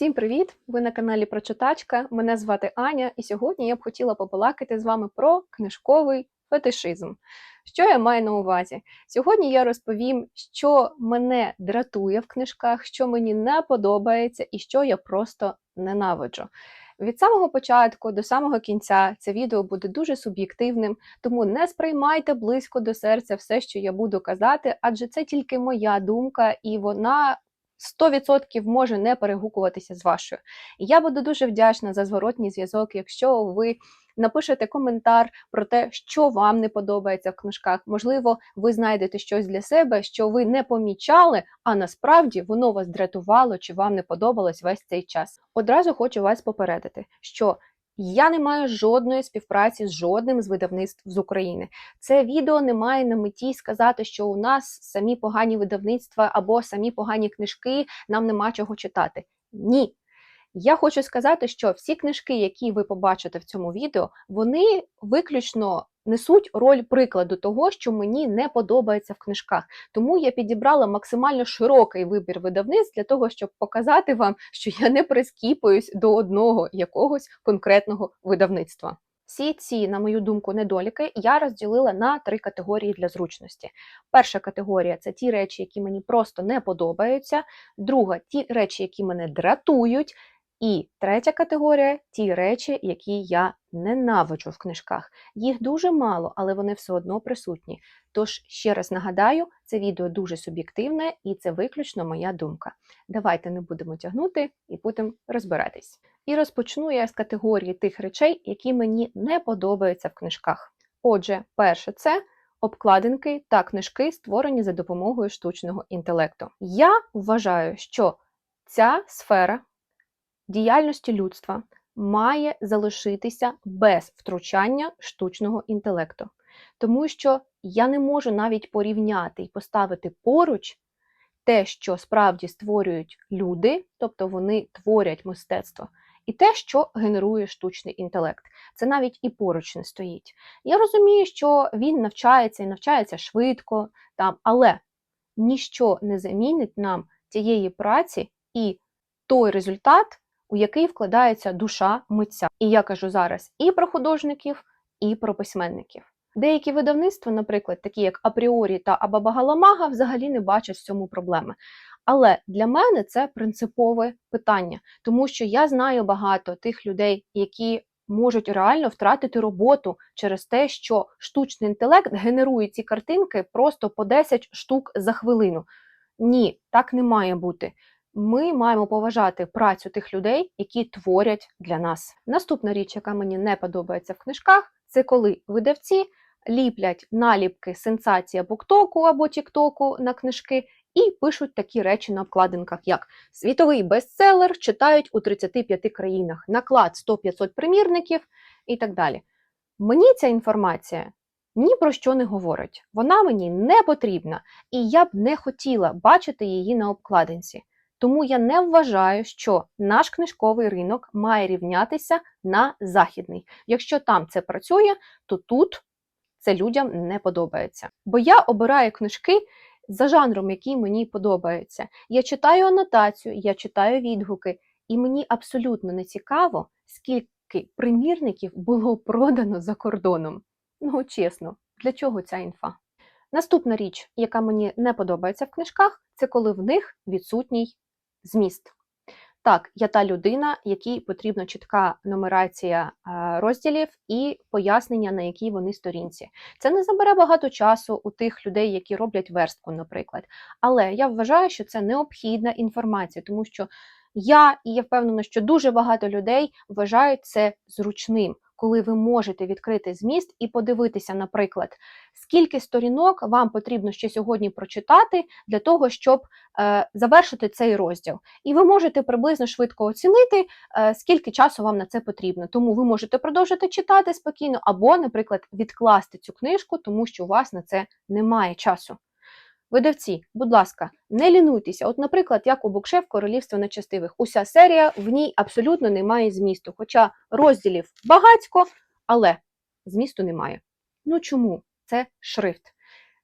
Всім привіт! Ви на каналі Прочитачка. Мене звати Аня, і сьогодні я б хотіла побалакати з вами про книжковий фетишизм. Що я маю на увазі? Сьогодні я розповім, що мене дратує в книжках, що мені не подобається і що я просто ненавиджу. Від самого початку до самого кінця це відео буде дуже суб'єктивним, тому не сприймайте близько до серця все, що я буду казати, адже це тільки моя думка, і вона 100% може не перегукуватися з вашою. Я буду дуже вдячна за зворотній зв'язок, якщо ви напишете коментар про те, що вам не подобається в книжках. Можливо, ви знайдете щось для себе, що ви не помічали, а насправді воно вас дратувало чи вам не подобалось весь цей час. Одразу хочу вас попередити, що я не маю жодної співпраці з жодним з видавництв з України. Це відео не має на меті сказати, що у нас самі погані видавництва або самі погані книжки, нам нема чого читати. Ні. Я хочу сказати, що всі книжки, які ви побачите в цьому відео, вони виключно несуть роль прикладу того, що мені не подобається в книжках. Тому я підібрала максимально широкий вибір видавництв для того, щоб показати вам, що я не прискіпуюсь до одного якогось конкретного видавництва. Всі ці, на мою думку, недоліки я розділила на три категорії для зручності. Перша категорія це ті речі, які мені просто не подобаються. Друга ті речі, які мене дратують. І третя категорія ті речі, які я ненавиджу в книжках. Їх дуже мало, але вони все одно присутні. Тож, ще раз нагадаю, це відео дуже суб'єктивне і це виключно моя думка. Давайте не будемо тягнути і будемо розбиратись. І розпочну я з категорії тих речей, які мені не подобаються в книжках. Отже, перше, це обкладинки та книжки, створені за допомогою штучного інтелекту. Я вважаю, що ця сфера діяльності людства має залишитися без втручання штучного інтелекту. Тому що я не можу навіть порівняти і поставити поруч те, що справді створюють люди, тобто вони творять мистецтво, і те, що генерує штучний інтелект. Це навіть і поруч не стоїть. Я розумію, що він навчається і навчається швидко, там, але ніщо не замінить нам тієї праці і той результат, у який вкладається душа митця. І я кажу зараз і про художників, і про письменників. Деякі видавництва, наприклад, такі як Апріорі та Абабагаламага, взагалі не бачать в цьому проблеми. Але для мене це принципове питання, тому що я знаю багато тих людей, які можуть реально втратити роботу через те, що штучний інтелект генерує ці картинки просто по 10 штук за хвилину. Ні, так не має бути ми маємо поважати працю тих людей, які творять для нас. Наступна річ, яка мені не подобається в книжках, це коли видавці ліплять наліпки сенсація буктоку або тіктоку на книжки. І пишуть такі речі на обкладинках, як світовий бестселер читають у 35 країнах, наклад 100-500 примірників і так далі. Мені ця інформація ні про що не говорить. Вона мені не потрібна, і я б не хотіла бачити її на обкладинці. Тому я не вважаю, що наш книжковий ринок має рівнятися на західний. Якщо там це працює, то тут це людям не подобається. Бо я обираю книжки за жанром, який мені подобається. Я читаю анотацію, я читаю відгуки, і мені абсолютно не цікаво, скільки примірників було продано за кордоном. Ну, чесно, для чого ця інфа? Наступна річ, яка мені не подобається в книжках, це коли в них відсутній зміст. Так, я та людина, якій потрібна чітка нумерація е, розділів і пояснення, на якій вони сторінці. Це не забере багато часу у тих людей, які роблять верстку, наприклад. Але я вважаю, що це необхідна інформація, тому що я і я впевнена, що дуже багато людей вважають це зручним коли ви можете відкрити зміст і подивитися, наприклад, скільки сторінок вам потрібно ще сьогодні прочитати для того, щоб е, завершити цей розділ. І ви можете приблизно швидко оцінити, е, скільки часу вам на це потрібно. Тому ви можете продовжити читати спокійно, або, наприклад, відкласти цю книжку, тому що у вас на це немає часу. Видавці, будь ласка, не лінуйтеся. От, наприклад, як у Букшев Королівство нечестивих. Уся серія в ній абсолютно немає змісту. Хоча розділів багатько, але змісту немає. Ну чому? Це шрифт.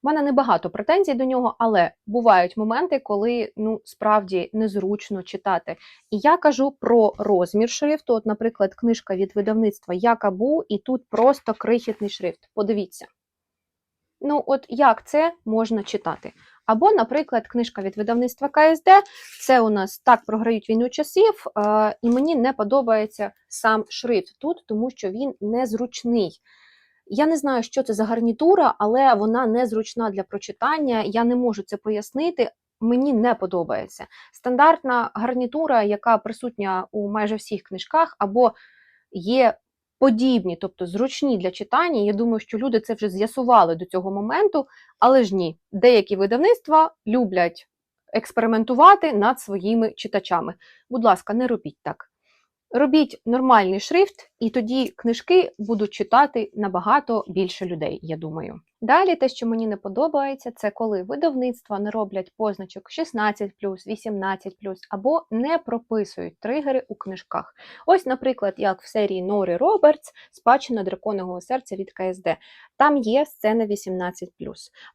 У мене небагато претензій до нього, але бувають моменти, коли ну справді незручно читати. І я кажу про розмір шрифту. От, наприклад, книжка від видавництва Якабу, і тут просто крихітний шрифт. Подивіться. Ну, от як це можна читати? Або, наприклад, книжка від видавництва КСД. Це у нас так програють війну часів, е, і мені не подобається сам шрифт тут, тому що він незручний. Я не знаю, що це за гарнітура, але вона незручна для прочитання. Я не можу це пояснити. Мені не подобається. Стандартна гарнітура, яка присутня у майже всіх книжках, або є подібні, тобто зручні для читання. Я думаю, що люди це вже з'ясували до цього моменту, але ж ні, деякі видавництва люблять експериментувати над своїми читачами. Будь ласка, не робіть так. Робіть нормальний шрифт, і тоді книжки будуть читати набагато більше людей, я думаю. Далі, те, що мені не подобається, це коли видавництва не роблять позначок 16, 18 або не прописують тригери у книжках. Ось, наприклад, як в серії Нори Робертс Спадщина драконового серця від КСД. Там є сцена 18.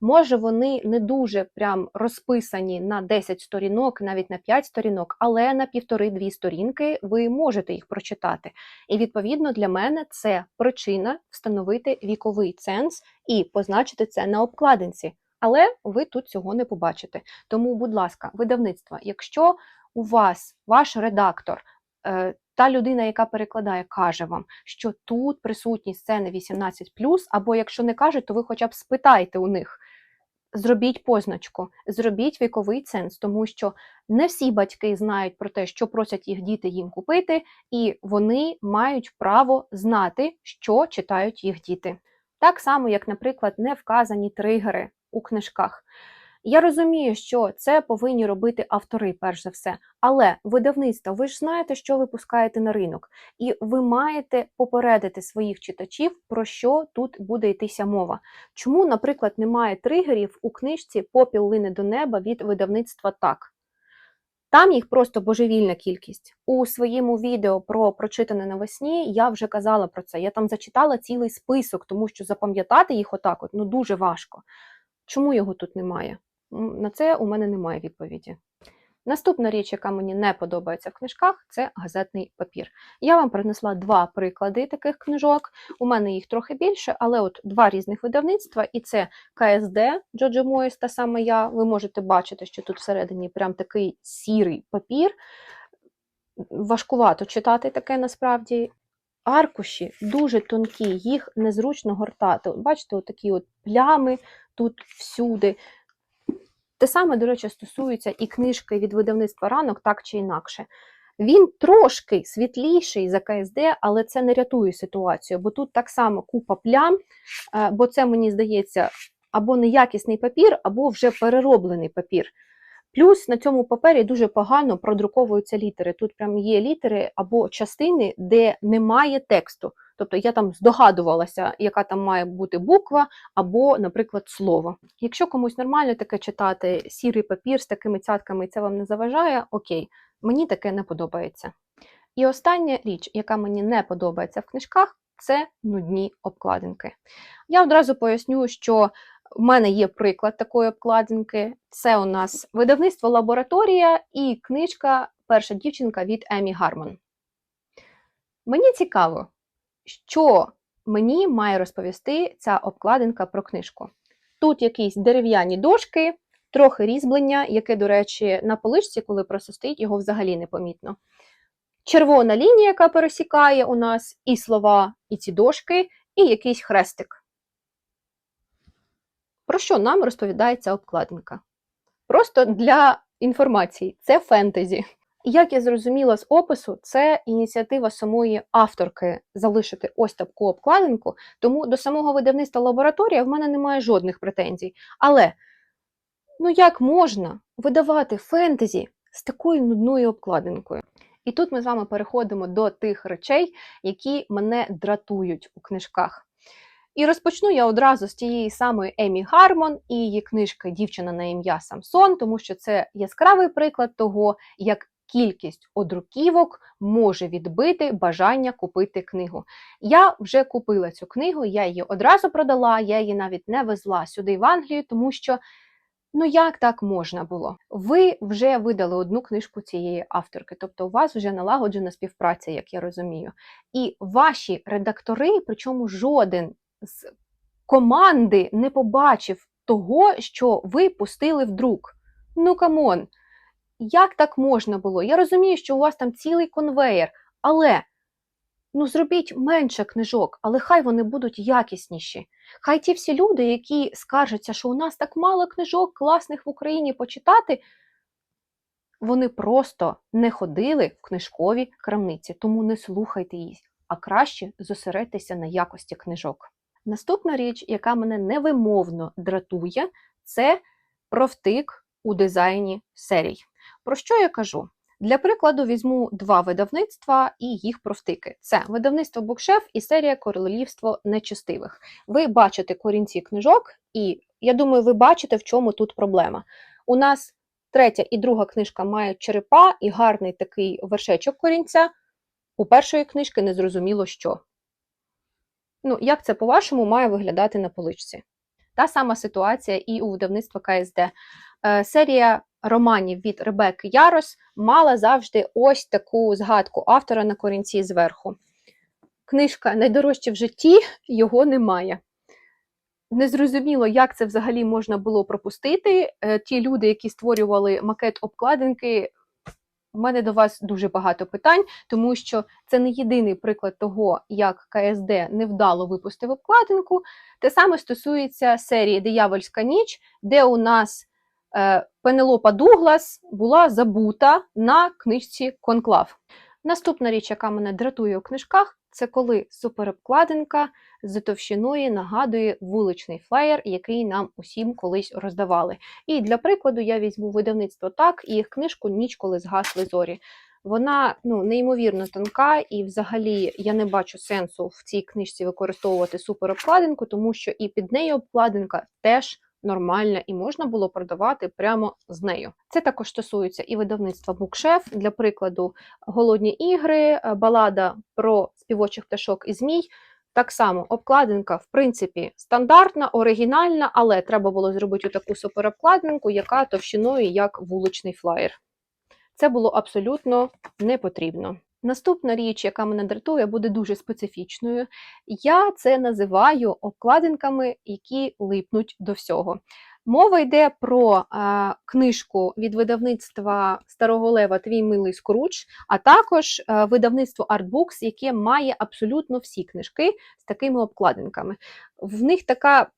Може, вони не дуже прям розписані на 10 сторінок, навіть на 5 сторінок, але на півтори-дві сторінки ви можете їх прочитати. І відповідно для мене це причина встановити віковий ценз і позначити це на обкладинці. Але ви тут цього не побачите. Тому, будь ласка, видавництво, якщо у вас ваш редактор, е, та людина, яка перекладає, каже вам, що тут присутні сцени 18, або якщо не каже, то ви хоча б спитайте у них. Зробіть позначку, зробіть віковий ценз, тому що не всі батьки знають про те, що просять їх діти їм купити, і вони мають право знати, що читають їх діти. Так само, як, наприклад, не вказані тригери у книжках. Я розумію, що це повинні робити автори, перш за все, але видавництво, ви ж знаєте, що ви пускаєте на ринок, і ви маєте попередити своїх читачів, про що тут буде йтися мова. Чому, наприклад, немає тригерів у книжці Попіл лине до неба від видавництва так? Там їх просто божевільна кількість. У своєму відео про прочитане навесні я вже казала про це. Я там зачитала цілий список, тому що запам'ятати їх отак от ну дуже важко. Чому його тут немає? На це у мене немає відповіді. Наступна річ, яка мені не подобається в книжках, це газетний папір. Я вам принесла два приклади таких книжок. У мене їх трохи більше, але от два різних видавництва, і це КСД Джоджо Моїс, та саме я. Ви можете бачити, що тут всередині прям такий сірий папір. Важкувато читати таке насправді. Аркуші дуже тонкі, їх незручно гортати. Бачите, такі от плями тут всюди. Те саме, до речі, стосується і книжки від видавництва ранок, так чи інакше. Він трошки світліший за КСД, але це не рятує ситуацію, бо тут так само купа плям, е, бо це, мені здається, або неякісний папір, або вже перероблений папір. Плюс на цьому папері дуже погано продруковуються літери. Тут прям є літери або частини, де немає тексту. Тобто я там здогадувалася, яка там має бути буква або, наприклад, слово. Якщо комусь нормально таке читати сірий папір з такими цятками, і це вам не заважає, окей, мені таке не подобається. І остання річ, яка мені не подобається в книжках, це нудні обкладинки. Я одразу поясню, що в мене є приклад такої обкладинки. Це у нас видавництво лабораторія і книжка Перша дівчинка від Емі Гармон. Мені цікаво, що мені має розповісти ця обкладинка про книжку. Тут якісь дерев'яні дошки, трохи різьблення, яке, до речі, на поличці, коли просто стоїть, його взагалі непомітно. Червона лінія, яка пересікає у нас і слова, і ці дошки, і якийсь хрестик. Про що нам розповідає ця обкладинка? Просто для інформації, це фентезі. Як я зрозуміла з опису, це ініціатива самої авторки залишити ось таку обкладинку, тому до самого видавництва лабораторія в мене немає жодних претензій. Але ну як можна видавати фентезі з такою нудною обкладинкою? І тут ми з вами переходимо до тих речей, які мене дратують у книжках. І розпочну я одразу з тієї самої Емі Гармон і її книжки Дівчина на ім'я Самсон, тому що це яскравий приклад того, як кількість одруківок може відбити бажання купити книгу. Я вже купила цю книгу, я її одразу продала, я її навіть не везла сюди в Англію, тому що. Ну, як так можна було? Ви вже видали одну книжку цієї авторки, тобто у вас вже налагоджена співпраця, як я розумію. І ваші редактори, причому жоден з команди не побачив того, що ви пустили в друк. Ну камон, як так можна було? Я розумію, що у вас там цілий конвеєр, але ну зробіть менше книжок, але хай вони будуть якісніші. Хай ті всі люди, які скаржаться, що у нас так мало книжок класних в Україні почитати, вони просто не ходили в книжкові крамниці, тому не слухайте їх, а краще зосередьтеся на якості книжок. Наступна річ, яка мене невимовно дратує, це провтик у дизайні серій. Про що я кажу? Для прикладу, візьму два видавництва і їх провтики. Це видавництво Букшеф і серія Королівство нечестивих. Ви бачите корінці книжок, і я думаю, ви бачите, в чому тут проблема. У нас третя і друга книжка мають черепа і гарний такий вершечок корінця. У першої книжки незрозуміло що. Ну, як це, по-вашому, має виглядати на поличці? Та сама ситуація і у видавництва КСД. Е, серія романів від Ребекки Ярос мала завжди ось таку згадку автора на корінці зверху. Книжка найдорожча в житті, його немає. Незрозуміло, як це взагалі можна було пропустити. Е, ті люди, які створювали макет обкладинки, у мене до вас дуже багато питань, тому що це не єдиний приклад того, як КСД невдало випустив обкладинку. Те саме стосується серії Диявольська ніч, де у нас е, Пенелопа Дуглас була забута на книжці Конклав. Наступна річ, яка мене дратує у книжках, це коли суперобкладинка з товщиною нагадує вуличний флеєр, який нам усім колись роздавали. І для прикладу я візьму видавництво так і їх книжку Ніч, коли згасли зорі. Вона ну, неймовірно тонка, і взагалі я не бачу сенсу в цій книжці використовувати суперобкладинку, тому що і під нею обкладинка теж нормальна і можна було продавати прямо з нею. Це також стосується і видавництва Букшеф, для прикладу, голодні ігри, е, балада про співочих пташок і змій. Так само обкладинка, в принципі, стандартна, оригінальна, але треба було зробити таку суперобкладинку, яка товщиною як вуличний флаєр. Це було абсолютно не потрібно. Наступна річ, яка мене дратує, буде дуже специфічною. Я це називаю обкладинками, які липнуть до всього. Мова йде про а, книжку від видавництва Старого Лева Твій милий Скруч, а також а, видавництво Artbooks, яке має абсолютно всі книжки з такими обкладинками. В них така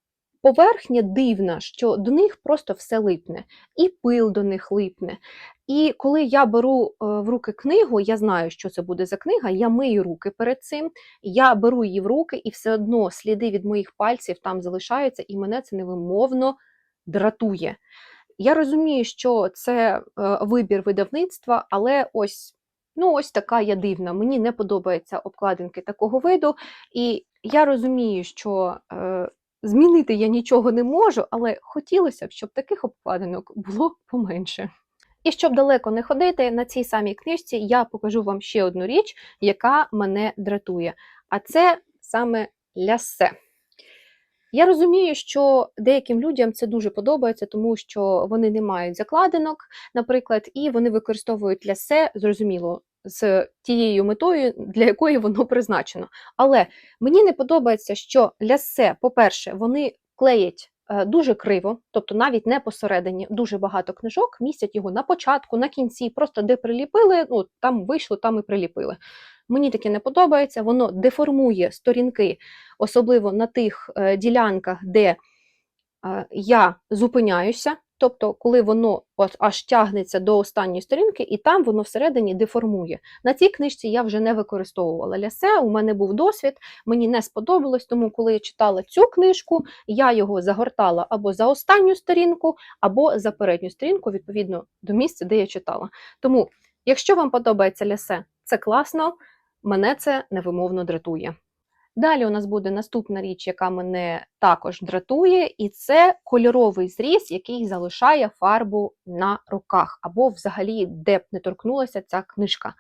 поверхня дивна, що до них просто все липне, і пил до них липне. І коли я беру е, в руки книгу, я знаю, що це буде за книга, я мию руки перед цим, я беру її в руки, і все одно сліди від моїх пальців там залишаються, і мене це невимовно дратує. Я розумію, що це е, вибір видавництва, але ось ну ось така я дивна. Мені не подобаються обкладинки такого виду, і я розумію, що е, змінити я нічого не можу, але хотілося б, щоб таких обкладинок було поменше. І щоб далеко не ходити, на цій самій книжці я покажу вам ще одну річ, яка мене дратує. А це саме лясе. Я розумію, що деяким людям це дуже подобається, тому що вони не мають закладинок, наприклад, і вони використовують лясе, зрозуміло, з тією метою, для якої воно призначено. Але мені не подобається, що лясе, по-перше, вони клеять е, дуже криво, тобто навіть не посередині, дуже багато книжок містять його на початку, на кінці, просто де приліпили, ну там вийшло, там і приліпили. Мені таке не подобається, воно деформує сторінки, особливо на тих е, ділянках, де е, я зупиняюся. Тобто, коли воно аж тягнеться до останньої сторінки, і там воно всередині деформує. На цій книжці я вже не використовувала лясе, у мене був досвід, мені не сподобалось, тому коли я читала цю книжку, я його загортала або за останню сторінку, або за передню сторінку, відповідно до місця, де я читала. Тому, якщо вам подобається лясе, це класно, мене це невимовно дратує. Далі у нас буде наступна річ, яка мене також дратує, і це кольоровий зріз, який залишає фарбу на руках, або взагалі, де б не торкнулася ця книжка.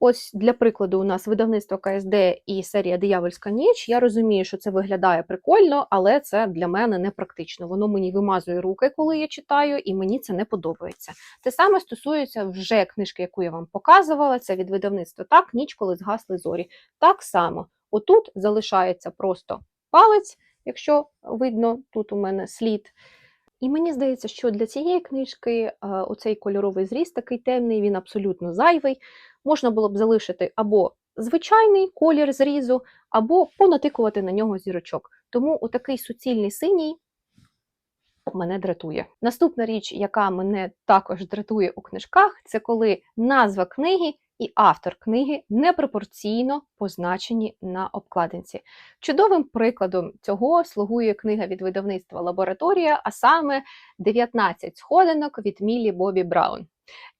Ось для прикладу, у нас видавництво КСД і серія Диявольська ніч. Я розумію, що це виглядає прикольно, але це для мене не практично. Воно мені вимазує руки, коли я читаю, і мені це не подобається. Те саме стосується вже книжки, яку я вам показувала. Це від видавництва так, ніч, коли згасли зорі. Так само, отут залишається просто палець, якщо видно, тут у мене слід. І мені здається, що для цієї книжки е, оцей кольоровий зріз такий темний, він абсолютно зайвий. Можна було б залишити або звичайний колір зрізу, або понатикувати на нього зірочок. Тому отакий суцільний синій мене дратує. Наступна річ, яка мене також дратує у книжках, це коли назва книги і автор книги непропорційно позначені на обкладинці. Чудовим прикладом цього слугує книга від видавництва Лабораторія, а саме 19 сходинок від Мілі Бобі Браун.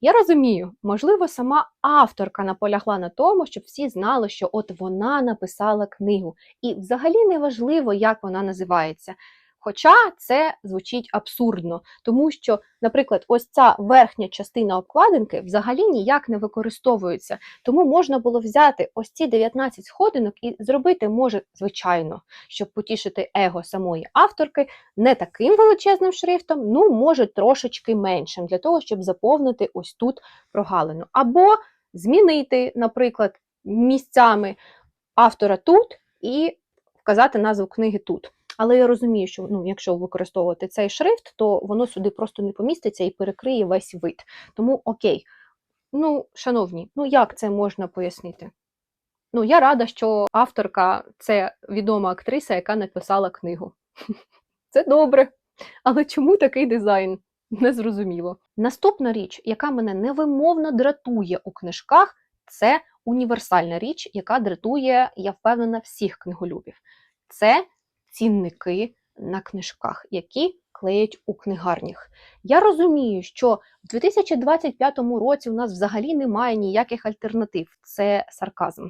Я розумію, можливо, сама авторка наполягла на тому, щоб всі знали, що от вона написала книгу, і взагалі не важливо, як вона називається. Хоча це звучить абсурдно, тому що, наприклад, ось ця верхня частина обкладинки взагалі ніяк не використовується. Тому можна було взяти ось ці 19 сходинок і зробити, може, звичайно, щоб потішити его самої авторки, не таким величезним шрифтом, ну, може, трошечки меншим, для того, щоб заповнити ось тут прогалину. Або змінити, наприклад, місцями автора тут і вказати назву книги тут. Але я розумію, що ну, якщо використовувати цей шрифт, то воно сюди просто не поміститься і перекриє весь вид. Тому окей. Ну, шановні, ну як це можна пояснити? Ну, я рада, що авторка це відома актриса, яка написала книгу. Це добре. Але чому такий дизайн? Незрозуміло. Наступна річ, яка мене невимовно дратує у книжках, це універсальна річ, яка дратує, я впевнена, всіх книголюбів. Це цінники на книжках, які клеять у книгарнях. Я розумію, що в 2025 році у нас взагалі немає ніяких альтернатив. Це сарказм.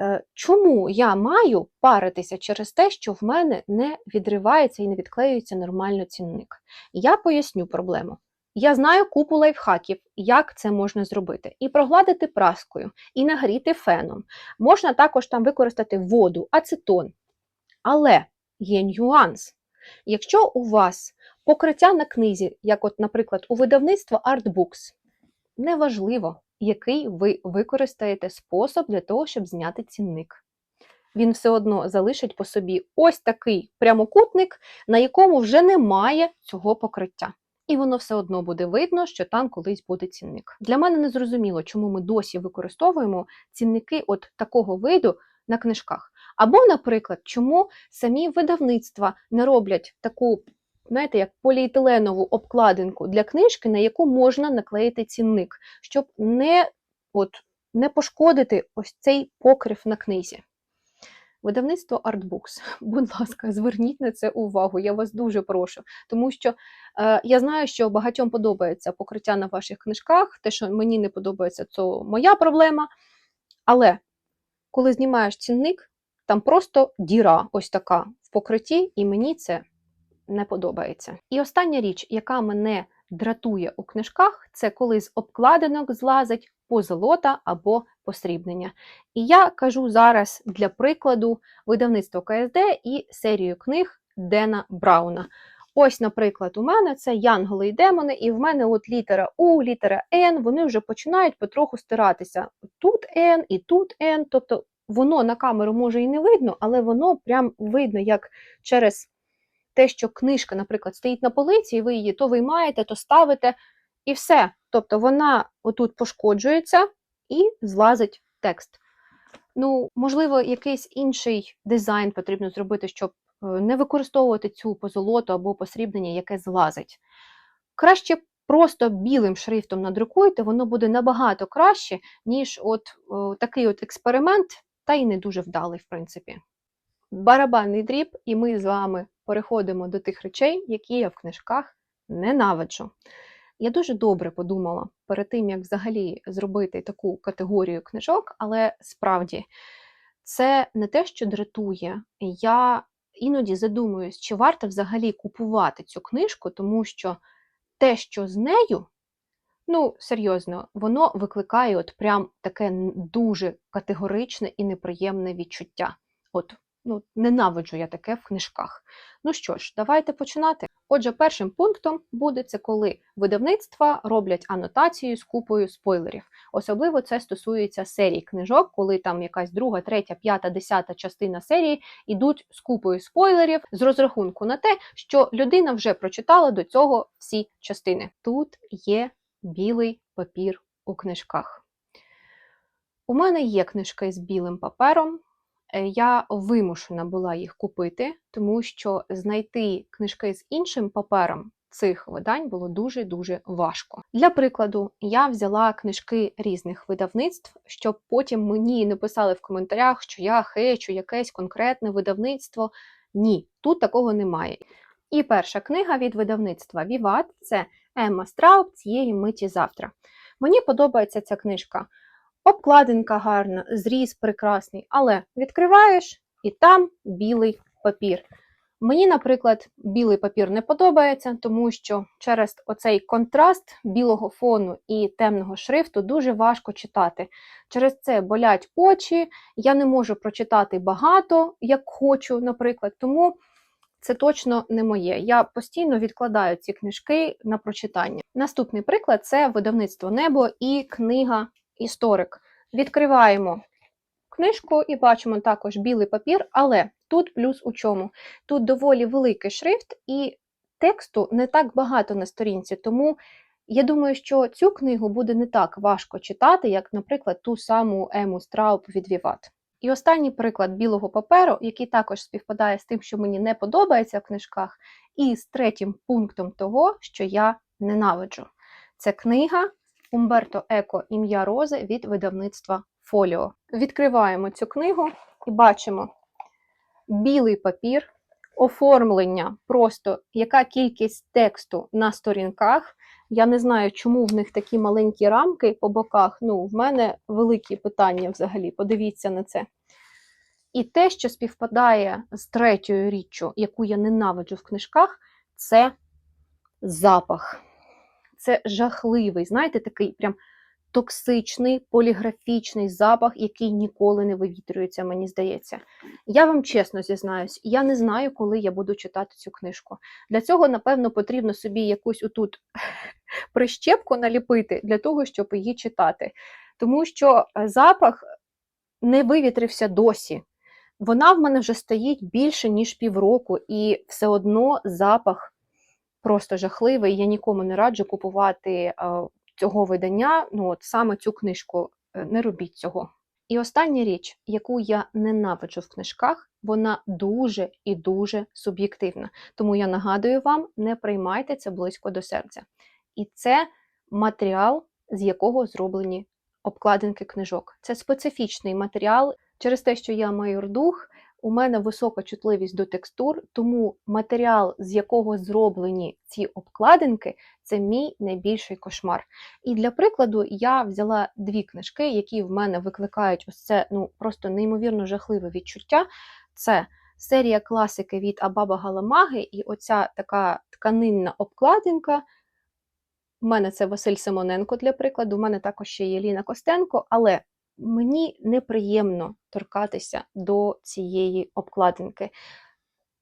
Е, чому я маю паритися через те, що в мене не відривається і не відклеюється нормально цінник? Я поясню проблему. Я знаю купу лайфхаків, як це можна зробити. І прогладити праскою, і нагріти феном. Можна також там використати воду, ацетон. Але є нюанс. Якщо у вас покриття на книзі, як, от, наприклад, у видавництва Artbooks, неважливо, який ви використаєте спосіб для того, щоб зняти цінник. Він все одно залишить по собі ось такий прямокутник, на якому вже немає цього покриття. І воно все одно буде видно, що там колись буде цінник. Для мене не зрозуміло, чому ми досі використовуємо цінники от такого виду на книжках. Або, наприклад, чому самі видавництва не роблять таку, знаєте, як поліетиленову обкладинку для книжки, на яку можна наклеїти цінник, щоб не, от, не пошкодити ось цей покрив на книзі. Видавництво Artbooks, будь ласка, зверніть на це увагу, я вас дуже прошу. Тому що е, я знаю, що багатьом подобається покриття на ваших книжках, те, що мені не подобається, це моя проблема. Але коли знімаєш цінник, там просто діра ось така в покритті, і мені це не подобається. І остання річ, яка мене дратує у книжках, це коли з обкладинок злазить позолота або посрібнення. І я кажу зараз для прикладу видавництво КСД і серію книг Дена Брауна. Ось, наприклад, у мене це Янголи і демони, і в мене от літера У, літера Н, вони вже починають потроху стиратися. Тут Н і тут Н, тобто воно на камеру може і не видно, але воно прям видно, як через те, що книжка, наприклад, стоїть на полиці, і ви її то виймаєте, то ставите, і все. Тобто вона отут пошкоджується і злазить текст. Ну, можливо, якийсь інший дизайн потрібно зробити, щоб е, не використовувати цю позолоту або посрібнення, яке злазить. Краще просто білим шрифтом надрукуйте, воно буде набагато краще, ніж от о, такий от експеримент, та й не дуже вдалий, в принципі. Барабанний дріб, і ми з вами переходимо до тих речей, які я в книжках ненавиджу. Я дуже добре подумала перед тим, як взагалі зробити таку категорію книжок, але справді це не те, що дратує. Я іноді задумуюсь, чи варто взагалі купувати цю книжку, тому що те, що з нею, ну, серйозно, воно викликає от прям таке дуже категоричне і неприємне відчуття. От, ну, ненавиджу я таке в книжках. Ну що ж, давайте починати. Отже, першим пунктом буде це коли видавництва роблять анотацію з купою спойлерів. Особливо це стосується серій книжок, коли там якась друга, третя, п'ята, десята частина серії йдуть з купою спойлерів з розрахунку на те, що людина вже прочитала до цього всі частини. Тут є білий папір у книжках. У мене є книжки з білим папером. Е, Я вимушена була їх купити, тому що знайти книжки з іншим папером цих видань було дуже-дуже важко. Для прикладу, я взяла книжки різних видавництв, щоб потім мені не писали в коментарях, що я хечу якесь конкретне видавництво. Ні, тут такого немає. І перша книга від видавництва Віват це Емма Страуб цієї миті завтра. Мені подобається ця книжка. Обкладинка гарна, зріз прекрасний, але відкриваєш і там білий папір. Мені, наприклад, білий папір не подобається, тому що через оцей контраст білого фону і темного шрифту дуже важко читати. Через це болять очі, я не можу прочитати багато, як хочу, наприклад, тому це точно не моє. Я постійно відкладаю ці книжки на прочитання. Наступний приклад це видавництво Небо і книга Історик. Відкриваємо книжку і бачимо також білий папір, але тут плюс у чому? Тут доволі великий шрифт, і тексту не так багато на сторінці, тому я думаю, що цю книгу буде не так важко читати, як, наприклад, ту саму Ему Страуб від Віват. І останній приклад білого паперу, який також співпадає з тим, що мені не подобається в книжках, і з третім пунктом того, що я ненавиджу. Це книга Умберто Еко Ім'я Рози від видавництва Фоліо. Відкриваємо цю книгу і бачимо білий папір, оформлення, просто яка кількість тексту на сторінках. Я не знаю, чому в них такі маленькі рамки по боках. Ну, в мене великі питання взагалі. Подивіться на це. І те, що співпадає з третьою річчю, яку я ненавиджу в книжках, це запах. Це жахливий, знаєте, такий прям токсичний, поліграфічний запах, який ніколи не вивітрюється, мені здається. Я вам чесно зізнаюсь, я не знаю, коли я буду читати цю книжку. Для цього, напевно, потрібно собі якусь отут прищепку наліпити для того, щоб її читати. Тому що е, запах не вивітрився досі. Вона в мене вже стоїть більше, ніж півроку, і все одно запах просто жахливий. Я нікому не раджу купувати е, цього видання, ну от саме цю книжку. Е, Не робіть цього. І остання річ, яку я ненавиджу в книжках, вона дуже і дуже суб'єктивна. Тому я нагадую вам, не приймайте це близько до серця. І це матеріал, з якого зроблені обкладинки книжок. Це специфічний матеріал. Через те, що я майор дух, у мене висока чутливість до текстур, тому матеріал, з якого зроблені ці обкладинки, це мій найбільший кошмар. І для прикладу я взяла дві книжки, які в мене викликають ось це ну просто неймовірно жахливе відчуття. Це серія класики від Абаба Галамаги, і оця така тканинна обкладинка. У мене це Василь Симоненко для прикладу, у мене також ще є Ліна Костенко, але мені неприємно торкатися до цієї обкладинки.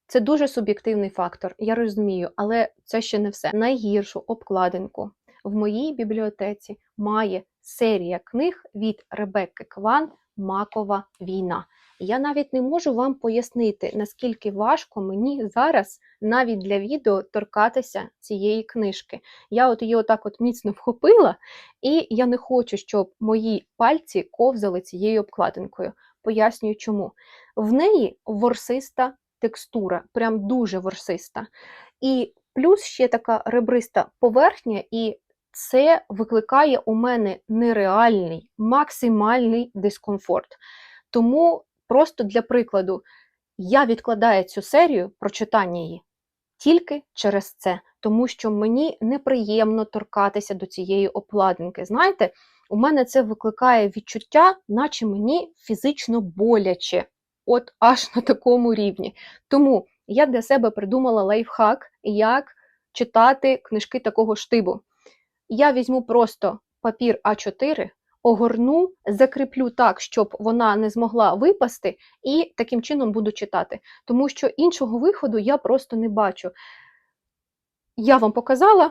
Це дуже суб'єктивний фактор, я розумію, але це ще не все. Найгіршу обкладинку в моїй бібліотеці має серія книг від Ребекки Кван Макова війна. Я навіть не можу вам пояснити, наскільки важко мені зараз навіть для відео торкатися цієї книжки. Я от її отак от міцно вхопила, і я не хочу, щоб мої пальці ковзали цією обкладинкою. Пояснюю чому. В неї ворсиста текстура, прям дуже ворсиста. І плюс ще така ребриста поверхня, і це викликає у мене нереальний, максимальний дискомфорт. Тому просто для прикладу, я відкладаю цю серію прочитання її тільки через це, тому що мені неприємно торкатися до цієї обкладинки. Знаєте, у мене це викликає відчуття, наче мені фізично боляче. От аж на такому рівні. Тому я для себе придумала лайфхак, як читати книжки такого штибу. Я візьму просто папір А4, огорну, закріплю так, щоб вона не змогла випасти, і таким чином буду читати. Тому що іншого виходу я просто не бачу. Я вам показала,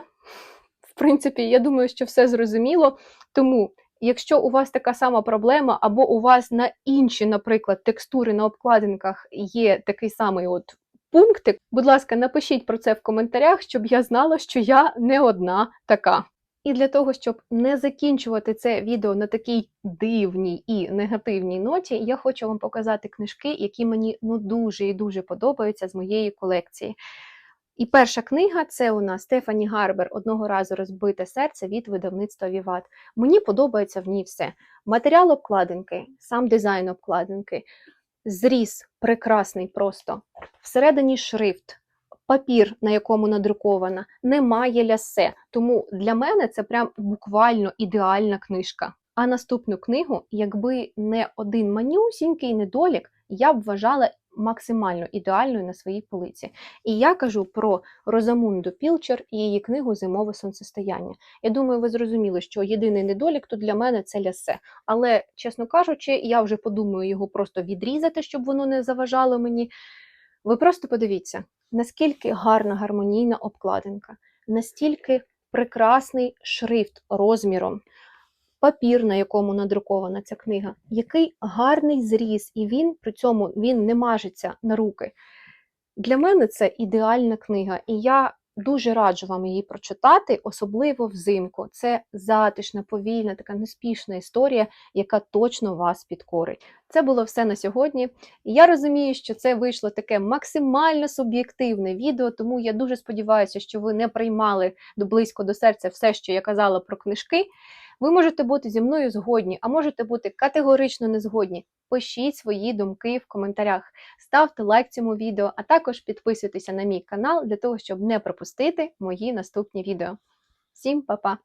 в принципі, я думаю, що все зрозуміло. Тому, якщо у вас така сама проблема, або у вас на інші, наприклад, текстури на обкладинках є такий самий от пунктик, будь ласка, напишіть про це в коментарях, щоб я знала, що я не одна така. І для того, щоб не закінчувати це відео на такій дивній і негативній ноті, я хочу вам показати книжки, які мені ну дуже і дуже подобаються з моєї колекції. І перша книга це у нас Стефані Гарбер Одного разу розбите серце від видавництва Віват. Мені подобається в ній все. Матеріал обкладинки, сам дизайн обкладинки, зріз прекрасний просто. Всередині шрифт, папір, на якому надрукована, немає лясе. Тому для мене це прям буквально ідеальна книжка. А наступну книгу, якби не один манюсінький недолік, я б вважала максимально ідеальною на своїй полиці. І я кажу про Розамунду Пілчер і її книгу Зимове сонцестояння. Я думаю, ви зрозуміли, що єдиний недолік тут для мене це лясе. Але, чесно кажучи, я вже подумаю його просто відрізати, щоб воно не заважало мені. Ви просто подивіться, наскільки гарна гармонійна обкладинка, настільки прекрасний шрифт розміром, папір, на якому надрукована ця книга, який гарний зріз, і він при цьому він не мажеться на руки. Для мене це ідеальна книга, і я дуже раджу вам її прочитати, особливо взимку. Це затишна, повільна, така неспішна історія, яка точно вас підкорить. Це було все на сьогодні. Я розумію, що це вийшло таке максимально суб'єктивне відео, тому я дуже сподіваюся, що ви не приймали близько до серця все, що я казала про книжки. Ви можете бути зі мною згодні, а можете бути категорично не згодні. Пишіть свої думки в коментарях, ставте лайк цьому відео, а також підписуйтеся на мій канал для того, щоб не пропустити мої наступні відео. Всім па-па!